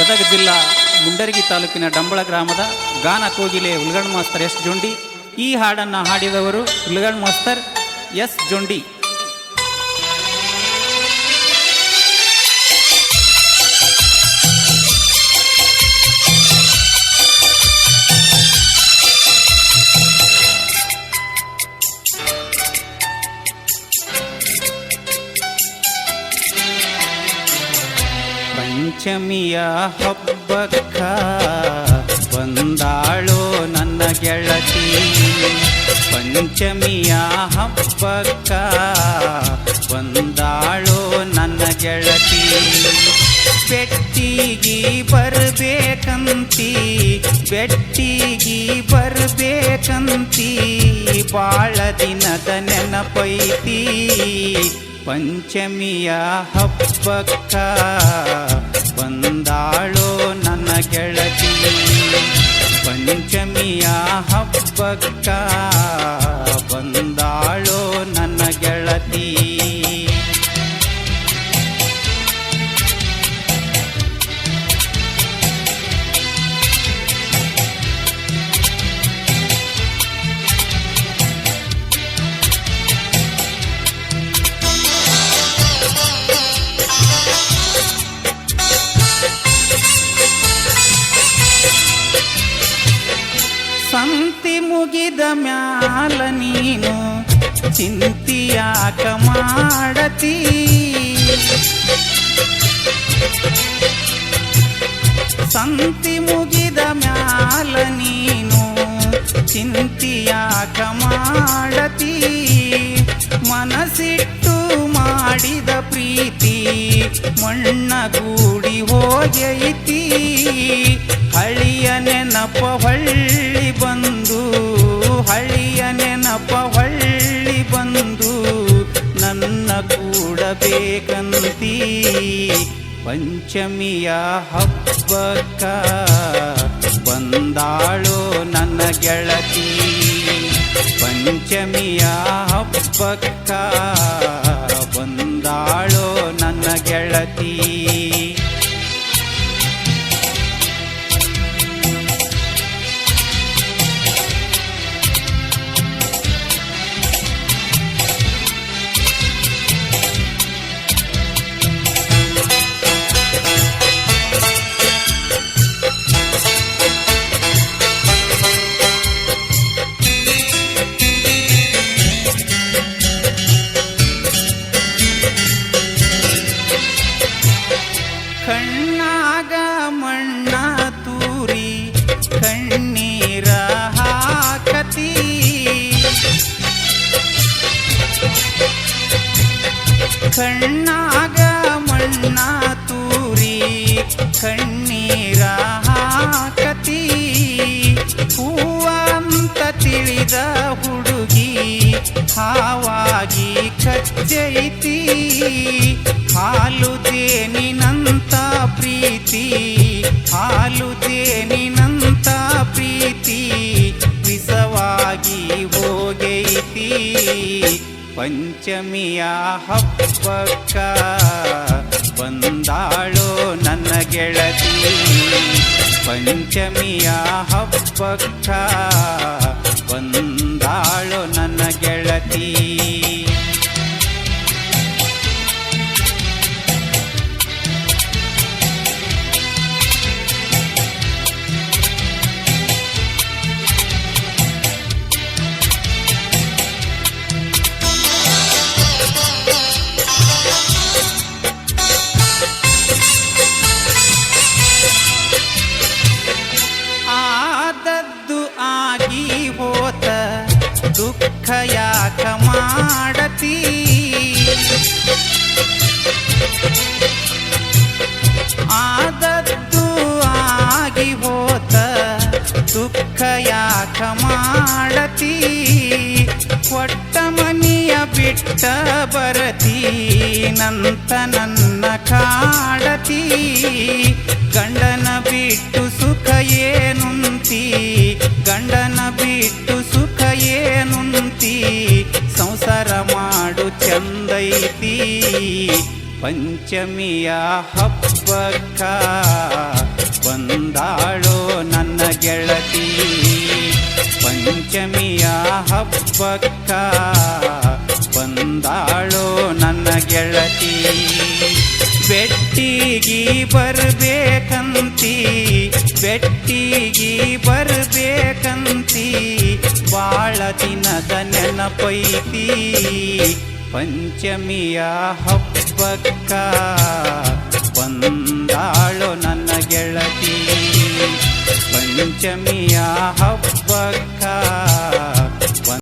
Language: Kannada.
ಗದಗ ಜಿಲ್ಲಾ ಮುಂಡರಗಿ ತಾಲೂಕಿನ ಡಂಬಳ ಗ್ರಾಮದ ಗಾನ ಕೋಗಿಲೆ ಉಲ್ಗಣ್ ಮಾಸ್ತರ್ ಎಸ್ ಜೊಂಡಿ. ಈ ಹಾಡನ್ನು ಹಾಡಿದವರು ಉಲ್ಗಣ್ ಮಾಸ್ತರ್ ಎಸ್ ಜೊಂಡಿ. ಪಂಚಮಿಯ ಹಬ್ಬಕ್ಕ ಬಂದಾಳೋ ನನ್ನ ಗೆಳತಿ. ಪಂಚಮಿಯ ಹಬ್ಬಕ್ಕ ಬಂದಾಳೋ ನನ್ನ ಗೆಳತಿ. ಬೆಟ್ಟಿಗಿ ಬರ್ಬೇಕಂತಿ ಬೆಟ್ಟಿಗಿ ಬರ್ಬೇಕಂತಿ, ಬಾಳ ದಿನದ ನೆನಪೈತಿ. ಪಂಚಮಿಯ ಹಬ್ಬಕ್ಕ ಬಂದಾಳೋ ನನ್ನ ಗೆಳತಿ. ಪಂಚಮಿಯ ಹಬ್ಬಕ್ಕ ಸಂತಿ ಮುಗಿದ ಮ್ಯಾಲ ನೀನು ಚಿಂತಿಯಾಕ ಮಾಡತಿ. ಸಂತಿ ಮುಗಿದ ಮ್ಯಾಲ ನೀನು ಚಿಂತಿಯಾಕ ಮಾಡತಿ. ಮನಸ್ಸಿಟ್ಟು ಮಾಡಿದ ಪ್ರೀತಿ ಮಣ್ಣಗೂಡಿ ಹೋಗೈತಿ. ಹಳಿಯ ನೆನಪ ಹೊಳ್ಳಿ ಪಂಚಮಿಯ ಹಬ್ಬಕ್ಕ ಬಂದಾಳು ನನ್ನ ಗೆಳತಿ. ಪಂಚಮಿಯ ಹಬ್ಬಕ್ಕ ಕಣ್ಣಾಗ ಮಣ್ಣ ತೂರಿ, ಕಣ್ಣೀರ ಹಾಕತಿ. ಕಣ್ಣಾಗ ಮಣ್ಣ ತೂರಿ, ಕಣ್ಣೀರ ಹಾಕತಿ. ಹೂವಂತ ತಿಳಿದ ಹುಡುಗಿ, ಹಾವಾಗಿ ಕಚ್ಚೈತಿ. ಹಾಲು ದೇನಿನಂತ ಪ್ರೀತಿ, ಹಾಲು ತೇನಿನಂತ ಪ್ರೀತಿ ವಿಸವಾಗಿ ಹೋಗೈತಿ. ಪಂಚಮಿಯ ಹಬ್ಬಕ್ಕ ಬಂದಾಳೋ ನನ್ನ ಗೆಳತಿ. ಪಂಚಮಿಯ ಹಬ್ಬಕ್ಕ ಬಂದಾಳೋ ನನ್ನ ಗೆಳತಿ. ಮಾಡತಿ. ಆದದ್ದು ಆಗಿ ಹೋತ, ದುಃಖ ಯಾಕ ಮಾಡತಿ? ಕೊಟ್ಟ ಮನಿಯ ಬಿಟ್ಟ ಬರತಿ, ನಂತ ನನ್ನ ಕಾಡತಿ. ಗಂಡನ ಬಿಟ್ಟು ಸುಖ ಏನುಂತಿ? ಗಂಡನ ಬಿಟ್ಟು ಚಂದೈತಿ ಪಂಚಮಿಯ ಹಬ್ಬಕ್ಕ ಬಂದಾಳೋ ನನ್ನ ಗೆಳತಿ? ಪಂಚಮಿಯ ಹಬ್ಬಕ್ಕ ಬಂದಾಳೋ ನನ್ನ ಗೆಳತಿ? ಬೆಟ್ಟಿಗಿ ಬರ್ಬೇಕಂತಿ ಬೆಟ್ಟಿಗಿ ಬರ್ಬೇಕಂತಿ, ಬಾಳ ದಿನದ ನೆನಪೈತಿ. ಪಂಚಮಿಯ ಹಬ್ಬಕ್ಕ ಬಂದಾಳು ನನ್ನ ಗೆಳತಿ. ಪಂಚಮಿಯ ಹಬ್ಬ